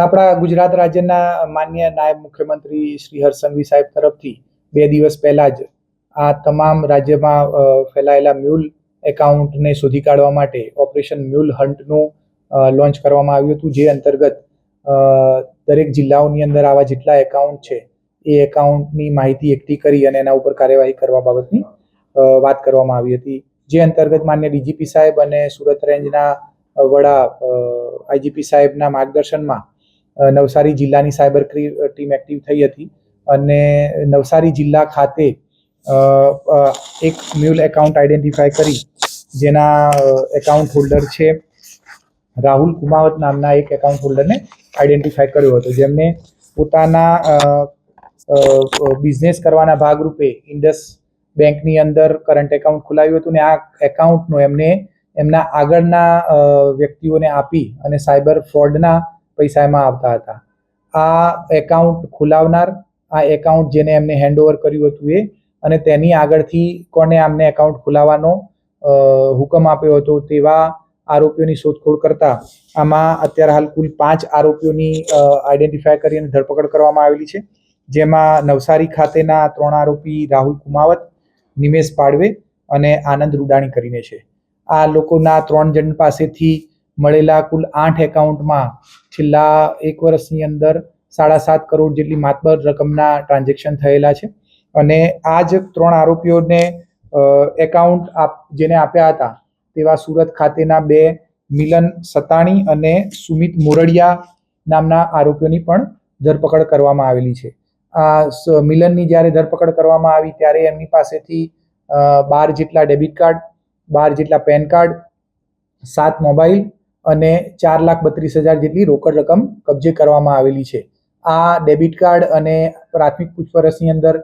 આપણા ગુજરાત રાજ્યના માન્ય નાયબ મુખ્યમંત્રી શ્રી હરસંઘવી સાહેબ તરફથી બે દિવસ પહેલા જ આ તમામ રાજ્યમાં ફેલાયેલા મ્યુલ એકાઉન્ટને શોધી કાઢવા માટે ઓપરેશન મ્યુલ હન્ટનું લોન્ચ કરવામાં આવ્યું હતું, જે અંતર્ગત દરેક જિલ્લાઓની અંદર આવા જેટલા એકાઉન્ટ છે, એ એકાઉન્ટની માહિતી એકઠી કરી અને એના ઉપર કાર્યવાહી કરવા બાબતની વાત કરવામાં આવી હતી. જે અંતર્ગત માન્ય ડીજીપી સાહેબ અને સુરત રેન્જના વડા આઈજીપી સાહેબના માર્ગદર્શનમાં નવસારી જિલ્લાની સાયબર ટીમ એક્ટિવ થઈ હતી અને નવસારી જિલ્લા ખાતે એક મ્યુલ એકાઉન્ટ આઈડેન્ટિફાય કરી, જેના એકાઉન્ટ હોલ્ડર છે રાહુલ કુમાવત નામના એક એકાઉન્ટ હોલ્ડરને આઈડેન્ટિફાય કર્યો હતો. જેમને પોતાના બિઝનેસ કરવાના ભાગરૂપે ઇન્ડસ બેંકની અંદર કરંટ એકાઉન્ટ ખોલાવ્યું હતું ને આ એકાઉન્ટનો એમને એમના આગળના વ્યક્તિઓને આપી અને સાયબર ફ્રોડના પૈસા એમાં આવતા હતા. આ એકાઉન્ટ ખોલાવનાર, આ એકાઉન્ટ જેને એમને હેન્ડઓવર કર્યું હતું એ, અને તેની આગળથી કોને આમને એકાઉન્ટ ખોલાવવાનો હુકમ આપ્યો હતો તેવા આરોપીઓની શોધખોળ કરતા, આમાં અત્યારે હાલ કુલ પાંચ આરોપીઓની આઈડેન્ટિફાય કરી અને ધરપકડ કરવામાં આવેલી છે. જેમાં નવસારી ખાતેના ત્રણ આરોપી રાહુલ કુમાવત, નિમેશ પાડવે અને આનંદ રૂડાણી કરીને છે. આ લોકોના ત્રણ જણ પાસેથી મળેલા કુલ આઠ એકાઉન્ટમાં છેલ્લા એક વર્ષની અંદર સાડા સાત કરોડ જેટલી માતબર રકમના ટ્રાન્ઝેક્શન થયેલા છે. અને આ જ ત્રણ આરોપીઓને એકાઉન્ટ આપ, જેને આપ્યા હતા, તેવા સુરત ખાતેના બે મિલન સતાણી અને સુમિત મોરડિયા નામના આરોપીઓની પણ ધરપકડ કરવામાં આવેલી છે. આ મિલનની જ્યારે ધરપકડ કરવામાં આવી ત્યારે એમની પાસેથી બાર જેટલા ડેબિટ કાર્ડ, બાર જેટલા પેન કાર્ડ, સાત મોબાઈલ અને ચાર લાખ બત્રીસ હજાર જેટલી રોકડ રકમ કબજે કરવામાં આવેલી છે. આ ડેબિટ કાર્ડ અને પ્રાથમિક પૂછપરછની અંદર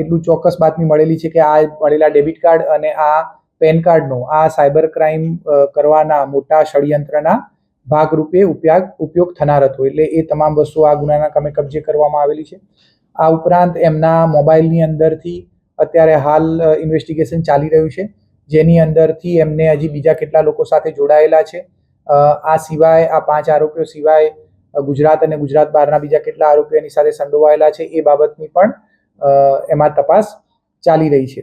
એટલું ચોક્કસ બાતમી મળેલી છે કે આ મળેલા ડેબિટ કાર્ડ અને આ પેન કાર્ડનો, આ સાયબર ક્રાઇમ કરવાના મોટા ષડયંત્રના ભાગરૂપે ઉપયોગ ઉપયોગ થનાર હતો. એટલે એ તમામ વસ્તુઓ આ ગુનાના કામે કબજે કરવામાં આવેલી છે. આ ઉપરાંત એમના મોબાઈલની અંદરથી અત્યારે હાલ ઇન્વેસ્ટિગેશન ચાલી રહ્યું છે. જેની અંદરથી એમને હજી બીજા કેટલા લોકો સાથે જોડાયેલા છે. આ સિવાય, આ પાંચ આરોપીઓ સિવાય ગુજરાત અને ગુજરાત બહારના બીજા કેટલા આરોપીઓ એની સાથે સંડોવાયેલા છે એ બાબતની પણ એમાં તપાસ ચાલી રહી છે.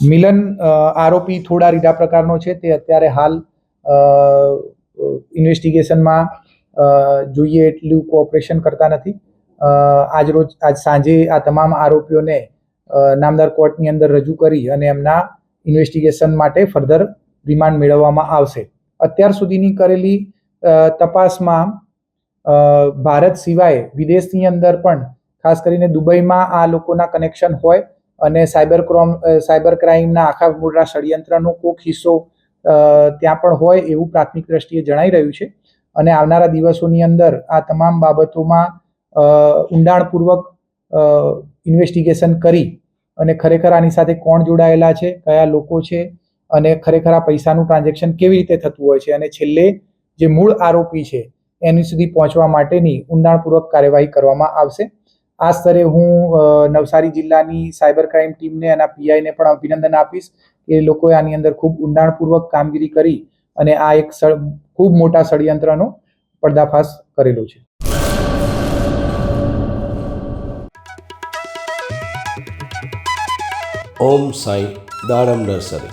મિલન આરોપી થોડા રીડા પ્રકારનો છે. તે અત્યારે હાલ ઇન્વેસ્ટિગેશનમાં જોઈએ એટલું કોઓપરેશન કરતા નથી. આજ રોજ, આજ સાંજે આ તમામ આરોપીઓને નામદાર કોર્ટની અંદર રજૂ કરી અને એમના ઇન્વેસ્ટિગેશન માટે ફર્ધર રિમાન્ડ મેળવવામાં આવશે. અત્યાર સુધીની કરેલી તપાસમાં ભારત સિવાય વિદેશની અંદર પણ, ખાસ કરીને દુબઈમાં આ લોકોના કનેક્શન હોય અને સાયબર ક્રોમ સાયબર ક્રાઇમના આખા મોટા ષડયંત્રનો કોક હિસ્સો ત્યાં પણ હોય એવું પ્રાથમિક દ્રષ્ટિએ જણાઈ રહ્યું છે. અને આવનારા દિવસોની અંદર આ તમામ બાબતોમાં ઊંડાણપૂર્વક ઇન્વેસ્ટિગેશન કરી અને ખરેખર આની સાથે કોણ જોડાયેલા છે, કયા લોકો છે અને ખરેખર આ પૈસાનું ટ્રાન્ઝેક્શન કેવી રીતે થતું હોય છે અને છેલ્લે જે મૂળ આરોપી છે, એની સુધી પહોંચવા માટેની ઊંડાણપૂર્વક કાર્યવાહી કરવામાં આવશે. આ સ્તરે હું નવસારી જિલ્લાની સાયબર ક્રાઇમ ટીમને અને પીઆઈને પણ અભિનંદન આપીશ એ લોકોએ આની અંદર ખૂબ ઊંડાણપૂર્વક કામગીરી કરી અને આ એક ખૂબ મોટા ષડયંત્રનો પર્દાફાશ કરેલો છે. ઓમ સાંઈ દાડમ નર્સરી.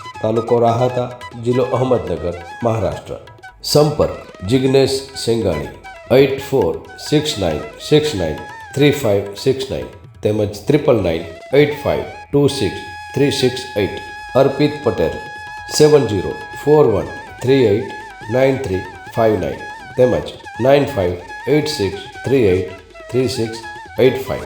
તાલુકો રાહતા, જિલ્લો અહમદનગર, મહારાષ્ટ્ર. સંપર્ક Jignesh Sengani, eight four six nine six nine three five six nine તેમજ triple nine eight five two six three six eight Arpit Patel, seven zero four one three eight nine three five nine તેમજ nine five eight six three eight three six eight five.